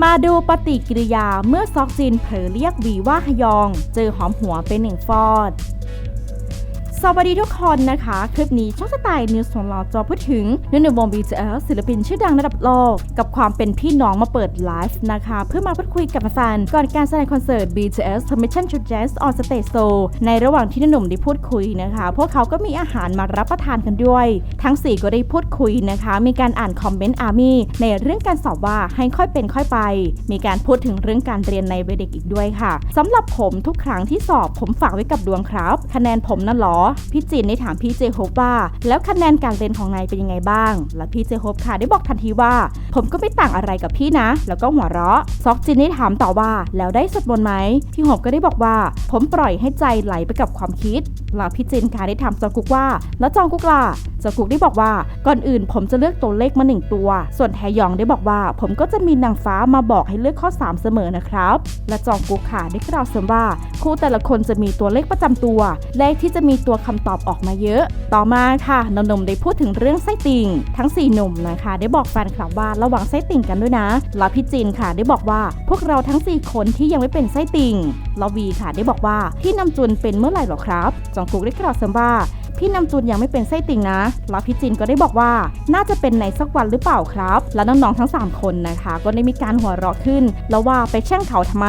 มาดูปฏิกิริยาเมื่อซอกจินเผลอเรียกวีว่าฮยอง เจอหอมหัวเป็นหนึ่งฟอด สวัสดีทุกคนนะคะ คลิปนี้ช่องสไตล์นิวส์ของเราจะพูดถึงนุ่นวง BTS ศิลปินชื่อดังระดับโลก กับความเป็นพี่น้องมาเปิดไลฟ์นะคะ เพื่อมาพูดคุยกับแฟนก่อนการแสดงคอนเสิร์ต BTS Permission to Jazz on Stage s o ในระหว่างที่หนุ่มได้พูดคุยนะคะ พวกเขาก็มีอาหารมารับประทานกันด้วย ทั้ง 4 ก็ได้พูดคุยนะคะ มีการอ่านคอมเมนต์อาร์มี่ในเรื่องการสอบว่าให้ค่อยเป็นค่อยไป มีการพูดถึงเรื่องการเรียนในวัยเด็กอีกด้วยค่ะสำหรับผมทุกครั้งที่สอบผมฝากไว้กับดวงครับ คะแนนผมนั่นหรอพี่จินได้ถามพี่เจโฮปว่าแล้วคะแนนการเรียนของนายเป็นยังไงบ้าง และพี่เจโฮปค่ะได้บอกทันทีว่า ผมก็ไม่ต่างอะไรกับพี่นะ แล้วก็หัวเราะ ซอกจินได้ถามต่อว่า แล้วได้สวดมนต์ไหมพี่โฮปก็ได้บอกว่า ผมปล่อยให้ใจไหลไปกับความคิด แล้วพี่จินค่ะได้ถามจองกุกว่า แล้วจองกุกล่ะจองกุกได้บอกว่าก่อนอื่นผมจะเลือกตัวเลขมาหนึ่งตัว ส่วนแทยองได้บอกว่า ผมก็จะมีนางฟ้ามาบอกให้เลือกข้อ 3 เสมอนะครับ และจองกุกค่ะได้กล่าวเสริมว่าครูแต่ละคนจะมีตัวเลขประจำตัว เลขที่จะมีตัวคำตอบออกมาเยอะ ต่อมาค่ะนนมได้พูดถึงเรื่องไส้ติ่ง ทั้ง 4 หนุ่มนะคะ ได้บอกแฟนคลับว่าระวังไส้ติ่งกันด้วยนะแล้วพี่จินค่ะได้บอกว่าพวกเราทั้ง 4 คนที่ยังไม่เป็นไส้ติ่งล้ววีค่ะ ได้บอกว่าพี่นำจุนเป็นเมื่อไหร่หรอครับ จองกุกได้กล่าวเสริมว่าพี่นำจุนยังไม่เป็นไส้ติ่งนะ แล้วพี่จินก็ได้บอกว่าน่าจะเป็นในสักวันหรือเปล่าครับ แล้วน้องๆทั้ง 3 คนนะคะ ก็ได้มีการหัวเราะขึ้น แล้วว่าไปแช่งเขาทำไม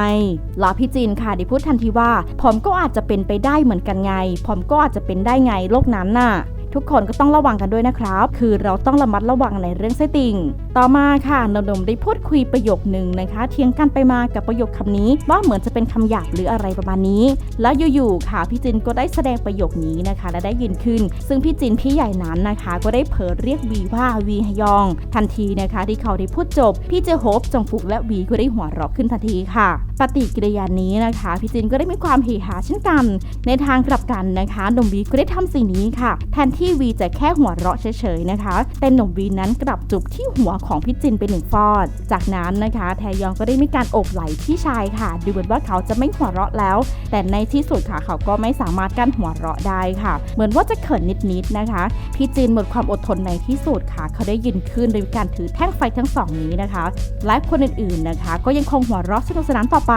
แล้วพี่จินค่ะได้พูดทันทีว่าผมก็อาจจะเป็นไปได้เหมือนกันไงผมก็อาจจะเป็นได้ไงโลกนั้นน่ะ ทุกคนก็ต้องระวังกันด้วยนะครับ คือเราต้องระมัดระวังในเรื่องไส้ติ่ง ต่อมาค่ะนนมได้พูดคุยประโยคหนึ่งนะคะ เทียงกันไปมากับประโยคคำนี้ ว่าเหมือนจะเป็นคำหยาบหรืออะไรประมาณนี้ แล้วอยู่ๆค่ะพี่จินก็ได้แสดงประโยคนี้นะคะ และได้ยินขึ้น ซึ่งพี่จินพี่ใหญ่นั้นนะคะ ก็ได้เผยเรียกวีว่าวีฮยอง ทันทีนะคะ ที่เขาได้พูดจบ พี่เจโฮปจงฟุกและวีก็ได้หัวเราะขึ้นทันทีค่ะ ปฏิกิริยานี้นะคะพี่จินก็ได้มีความเฮฮาเช่นกัน ในทางกลับกันนะคะหนุ่มวีก็ได้ทำสิ่งนี้ค่ะ แทนที่ที่วีจะแค่หัวเราะเฉยๆนะคะ แต่หนุ่มวีนั้นกลับจุบที่หัวของพี่จินไปหนึ่งฟอด จากนั้นนะคะแทยองก็ได้มีการโอบไหล่พี่ชายค่ะ ดูเหมือนว่าเขาจะไม่หัวเราะแล้ว แต่ในที่สุดค่ะเขาก็ไม่สามารถกั้นหัวเราะได้ค่ะ เหมือนว่าจะเขินนิดๆนะคะ พี่จินหมดความอดทนในที่สุดค่ะ เขาได้ยืนขึ้นโดยการถือแท่งไฟทั้งสองนี้นะคะ และคนอื่นๆนะคะ ก็ยังคงหัวเราะสนุกสนานต่อไป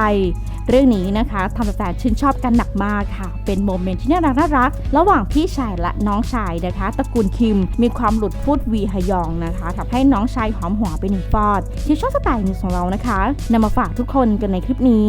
เรื่องนี้นะคะทำแฟนชื่นชอบกันหนักมากค่ะ เป็นโมเมนต์ที่น่ารักน่ารัก ระหว่างพี่ชายและน้องชายนะคะตระกูลคิม มีความหลุดฟูดวีฮยองนะคะทำให้น้องชายหอมหัวไปหนึ่งฟอดที่ชอบสไตล์นิวของเรานะคะนำมาฝากทุกคนกันในคลิปนี้